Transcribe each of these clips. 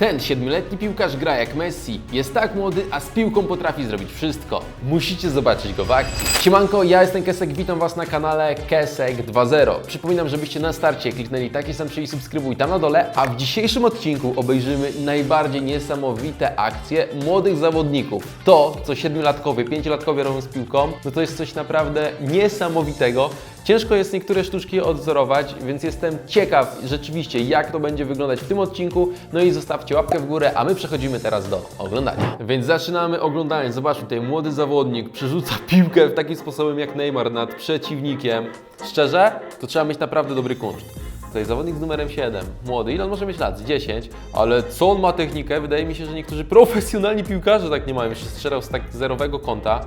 Ten siedmioletni piłkarz gra jak Messi, jest tak młody, a z piłką potrafi zrobić wszystko. Musicie zobaczyć go w akcji. Siemanko, ja jestem Kesek, witam Was na kanale Kesek 2.0. Przypominam, żebyście na starcie kliknęli taki sam przycisk subskrybuj tam na dole, a w dzisiejszym odcinku obejrzymy najbardziej niesamowite akcje młodych zawodników. To, co siedmiolatkowie, pięciolatkowie robią z piłką, no to jest coś naprawdę niesamowitego. Ciężko jest niektóre sztuczki odwzorować, więc jestem ciekaw rzeczywiście, jak to będzie wyglądać w tym odcinku. No i zostawcie łapkę w górę, a my przechodzimy teraz do oglądania. Więc zaczynamy oglądanie. Zobaczmy, tutaj młody zawodnik przerzuca piłkę w takim sposobem jak Neymar nad przeciwnikiem. Szczerze, to trzeba mieć naprawdę dobry kunszt. Tutaj zawodnik z numerem 7, młody. Ile on może mieć lat? Z 10. Ale co on ma technikę? Wydaje mi się, że niektórzy profesjonalni piłkarze tak nie mają. Jeszcze strzelał z tak zerowego kąta.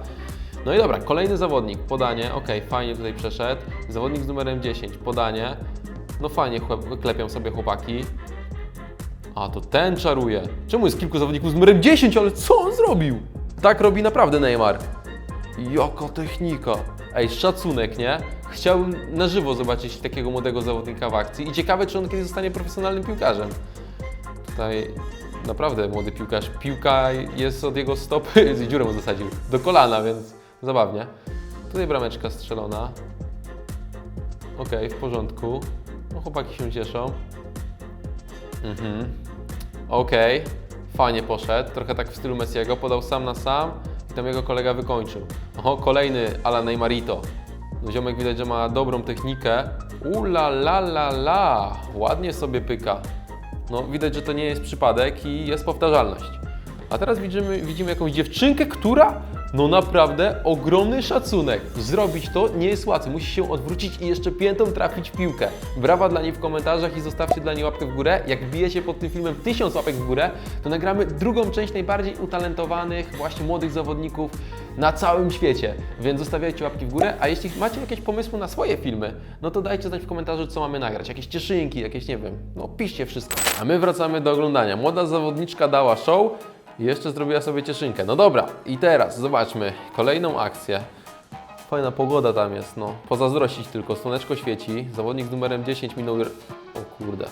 No i dobra, kolejny zawodnik, podanie, ok, fajnie tutaj przeszedł. Zawodnik z numerem 10, podanie. No fajnie klepią sobie chłopaki. A to ten czaruje. Czemu jest kilku zawodników z numerem 10, ale co on zrobił? Tak robi naprawdę Neymar. Jaka technika. Ej, szacunek, nie? Chciałbym na żywo zobaczyć takiego młodego zawodnika w akcji i ciekawe, czy on kiedyś zostanie profesjonalnym piłkarzem. Tutaj naprawdę młody piłkarz. Piłka jest od jego stopy, z dziurę mu zasadził, do kolana, więc zabawnie. Tutaj brameczka strzelona. Okej, w porządku. No, chłopaki się cieszą. Mhm. Okej, fajnie poszedł. Trochę tak w stylu Messiego. Podał sam na sam i tam jego kolega wykończył. Oho, kolejny ala Neymarito. No, ziomek widać, że ma dobrą technikę. Ula la la la, ładnie sobie pyka. No, widać, że to nie jest przypadek i jest powtarzalność. A teraz widzimy, widzimy jakąś dziewczynkę, która, no naprawdę, ogromny szacunek. Zrobić to nie jest łatwe. Musi się odwrócić i jeszcze piętą trafić w piłkę. Brawa dla niej w komentarzach i zostawcie dla niej łapkę w górę. Jak wbijecie pod tym filmem tysiąc łapek w górę, to nagramy drugą część najbardziej utalentowanych, właśnie młodych zawodników na całym świecie. Więc zostawiajcie łapki w górę, a jeśli macie jakieś pomysły na swoje filmy, no to dajcie znać w komentarzu, co mamy nagrać. Jakieś cieszynki, jakieś, nie wiem, no piszcie wszystko. A my wracamy do oglądania. Młoda zawodniczka dała show i jeszcze zrobiła sobie cieszynkę. No dobra, i teraz zobaczmy kolejną akcję. Fajna pogoda tam jest, no. Pozazdrościć tylko, słoneczko świeci. Zawodnik z numerem 10 minął... O kurde.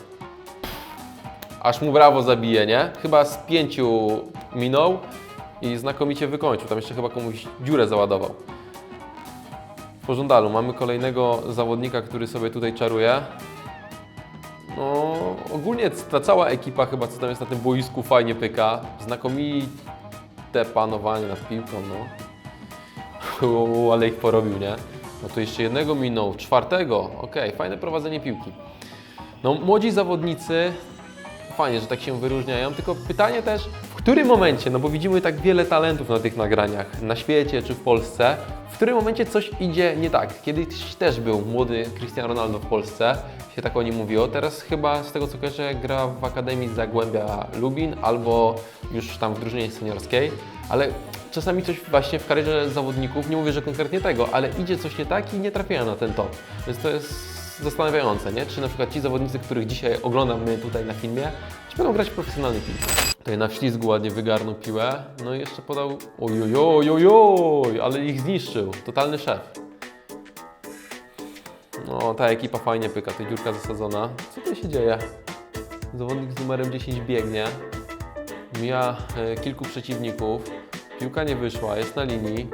Aż mu brawo zabije, nie? Chyba z pięciu minął i znakomicie wykończył. Tam jeszcze chyba komuś dziurę załadował. W pożądalu mamy kolejnego zawodnika, który sobie tutaj czaruje. Ogólnie ta cała ekipa chyba, co tam jest na tym boisku, fajnie pyka. Znakomite panowanie nad piłką, no. Ale ich porobił, nie? No to jeszcze jednego minął, czwartego. Okej, fajne prowadzenie piłki. No, młodzi zawodnicy, fajnie, że tak się wyróżniają, tylko pytanie też, którym momencie, no bo widzimy tak wiele talentów na tych nagraniach, na świecie czy w Polsce, w którym momencie coś idzie nie tak. Kiedyś też był młody Cristiano Ronaldo w Polsce, się tak o nim mówiło, teraz chyba z tego co kojarzę gra w Akademii Zagłębia Lubin albo już tam w drużynie seniorskiej, ale czasami coś właśnie w karierze zawodników, nie mówię, że konkretnie tego, ale idzie coś nie tak i nie trafiają na ten top. Więc to jest zastanawiające, nie? Czy na przykład ci zawodnicy, których dzisiaj oglądamy tutaj na filmie, czy będą grać w profesjonalny piłkę. Tutaj na ślizgu ładnie wygarnął piłę, no i jeszcze podał ojojojojoj, ale ich zniszczył. Totalny szef. No, ta ekipa fajnie pyka, ta dziurka zasadzona. Co tu się dzieje? Zawodnik z numerem 10 biegnie, mija e, kilku przeciwników, piłka nie wyszła, jest na linii.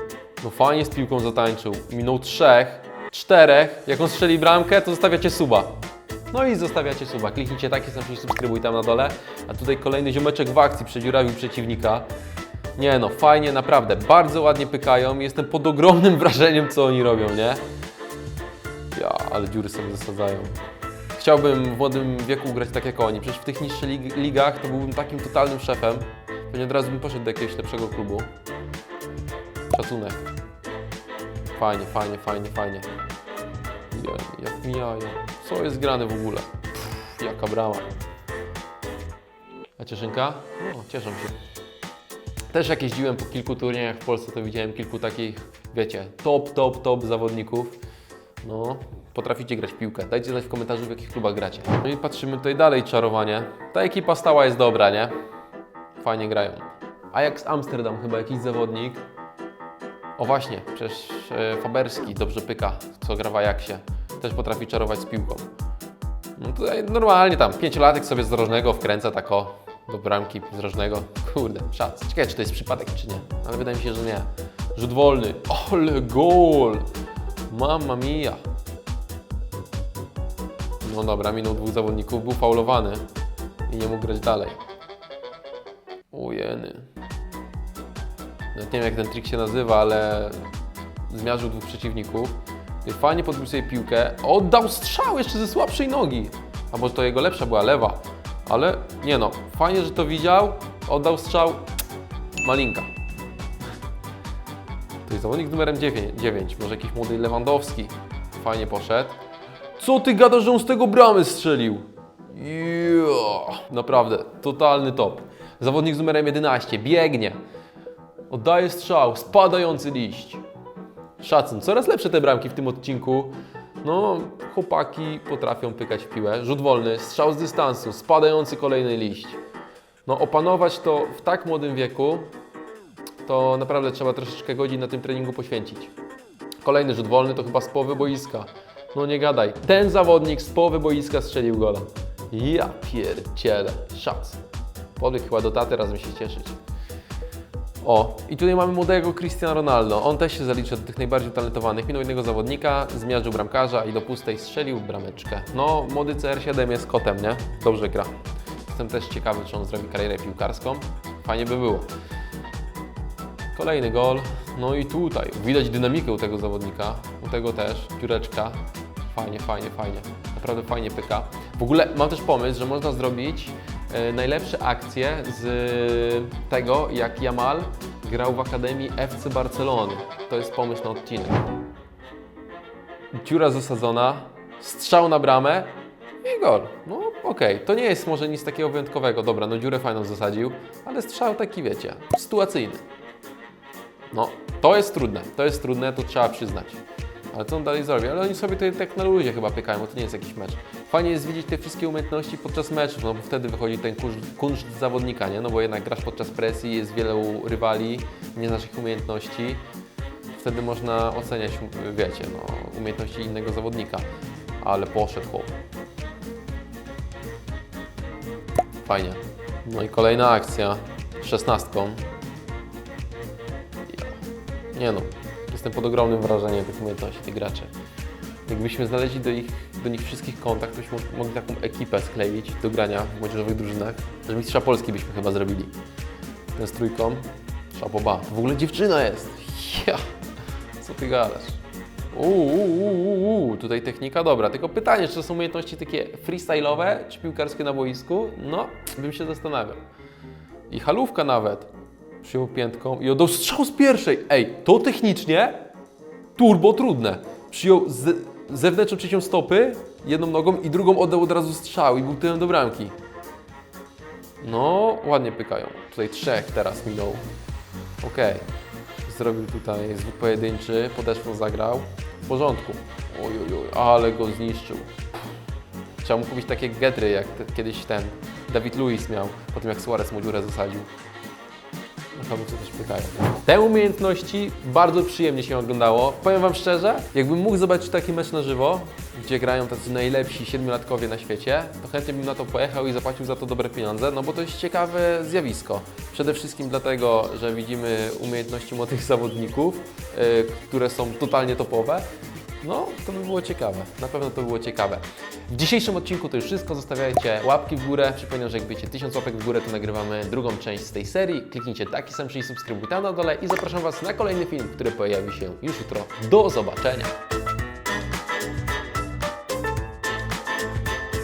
No fajnie z piłką zatańczył, minął trzech, czterech, jak on strzeli bramkę, to zostawiacie suba. No i zostawiacie suba, kliknijcie taki sam przycisk subskrybuj tam na dole, a tutaj kolejny ziomeczek w akcji przedziurawił przeciwnika. Nie no, fajnie, naprawdę, bardzo ładnie pykają, jestem pod ogromnym wrażeniem, co oni robią, nie? Ja, ale dziury sobie zasadzają. Chciałbym w młodym wieku grać tak jak oni. Przecież w tych niższych lig ligach to byłbym takim totalnym szefem. Pewnie od razu bym poszedł do jakiegoś lepszego klubu. Szacunek. Fajnie, fajnie, fajnie, fajnie. Jak mijają. Co jest grane w ogóle? Pff, jaka brama. A cieszynka? No, cieszę się. Też jak jeździłem po kilku turniejach w Polsce, to widziałem kilku takich, wiecie, top, top, top zawodników. No, potraficie grać piłkę. Dajcie znać w komentarzu, w jakich klubach gracie. No i patrzymy tutaj dalej, czarowanie. Ta ekipa stała jest dobra, nie? Fajnie grają. Ajax Amsterdam chyba jakiś zawodnik. O właśnie, przecież e, Faberski dobrze pyka, co gra w Ajaxie. Też potrafi czarować z piłką. No tutaj normalnie tam, pięciolatek sobie z drożnego wkręca tak o. do bramki z rożnego. Kurde, szac. Ciekawe, czy to jest przypadek, czy nie. Ale wydaje mi się, że nie. Rzut wolny. Ole gol! Mamma mia. No dobra, minął dwóch zawodników, był faulowany i nie mógł grać dalej. Ujeny. Nie wiem jak ten trik się nazywa, ale zmiażdżył dwóch przeciwników. I fajnie podbił sobie piłkę. Oddał strzał jeszcze ze słabszej nogi. A może to jego lepsza była, lewa. Ale nie no, fajnie, że to widział. Oddał strzał. Malinka. To jest zawodnik numerem 9, 9. Może jakiś młody Lewandowski. Fajnie poszedł. Co ty gadasz, że on z tego bramy strzelił? Jo, naprawdę, totalny top. Zawodnik z numerem 11 biegnie. Oddaje strzał, spadający liść. Szacun, coraz lepsze te bramki w tym odcinku. No, chłopaki potrafią pykać w piłę. Rzut wolny, strzał z dystansu, spadający kolejny liść. No, opanować to w tak młodym wieku, to naprawdę trzeba troszeczkę godzin na tym treningu poświęcić. Kolejny rzut wolny to chyba z połowy boiska. No nie gadaj. Ten zawodnik z połowy boiska strzelił gola. Ja pierdzielę. Szac. Podbiegł chyba do taty, razem się cieszyć. O, i tutaj mamy młodego Cristiano Ronaldo. On też się zalicza do tych najbardziej talentowanych. Minął jednego zawodnika, zmiażdżył bramkarza i do pustej strzelił brameczkę. No, młody CR7 jest kotem, nie? Dobrze gra. Jestem też ciekawy, czy on zrobi karierę piłkarską. Fajnie by było. Kolejny gol. No i tutaj widać dynamikę u tego zawodnika, u tego też, pióreczka. Fajnie, fajnie, fajnie. Naprawdę fajnie pyka. W ogóle mam też pomysł, że można zrobić najlepsze akcje z tego, jak Jamal grał w Akademii FC Barcelony. To jest pomysł na odcinek. Dziura zasadzona, strzał na bramę i gol. No okej, to nie jest może nic takiego wyjątkowego. Dobra, no dziurę fajną zasadził, ale strzał taki wiecie, sytuacyjny. No, to jest trudne, to jest trudne, to trzeba przyznać. Ale co on dalej zrobi? Ale oni sobie tutaj tak na luzie chyba pykają, to nie jest jakiś mecz. Fajnie jest widzieć te wszystkie umiejętności podczas meczów, no bo wtedy wychodzi ten kunszt, kunszt zawodnika, nie? No bo jednak grasz podczas presji, jest wielu rywali, nie znasz ich umiejętności. Wtedy można oceniać, wiecie, no, umiejętności innego zawodnika. Ale poszedł chłop. Fajnie. No i kolejna akcja. Szesnastką. Nie no, jestem pod ogromnym wrażeniem tych umiejętności tych graczy. Jakbyśmy znaleźli do, ich, do nich wszystkich kontakt, byśmy mogli taką ekipę skleić do grania w młodzieżowych drużynach, że mistrza Polski byśmy chyba zrobili. Ten z trójką, szapoba. W ogóle dziewczyna jest. Ja, co ty gadasz? Uuu, uu, uu, uu, tutaj technika dobra, tylko pytanie, czy to są umiejętności takie freestyle'owe, czy piłkarskie na boisku? No, bym się zastanawiał. I halówka nawet. Przyjął piętką i oddał strzał z pierwszej. Ej, to technicznie turbo trudne. Przyjął z, zewnętrzną trzecią stopy, jedną nogą i drugą oddał od razu strzał i był tyłem do bramki. No, ładnie pykają. Tutaj trzech teraz minął. Okej. Zrobił tutaj zwód pojedynczy, podeszwą zagrał. W porządku. Oj, ale go zniszczył. Trzeba mu kupić takie getry, jak te, kiedyś ten David Luiz miał, po tym jak Suarez mu dziurę zasadził. Hamulce też pykają. Te umiejętności bardzo przyjemnie się oglądało. Powiem Wam szczerze, jakbym mógł zobaczyć taki mecz na żywo, gdzie grają tacy najlepsi siedmiolatkowie na świecie, to chętnie bym na to pojechał i zapłacił za to dobre pieniądze, no bo to jest ciekawe zjawisko. Przede wszystkim dlatego, że widzimy umiejętności młodych zawodników, yy, które są totalnie topowe. No, to by było ciekawe. Na pewno to by było ciekawe. W dzisiejszym odcinku to już wszystko. Zostawiajcie łapki w górę. Przypominam, że jak będziecie 1000 łapek w górę, to nagrywamy drugą część z tej serii. Kliknijcie taki sam przycisk subskrybuj tam na dole i zapraszam Was na kolejny film, który pojawi się już jutro. Do zobaczenia!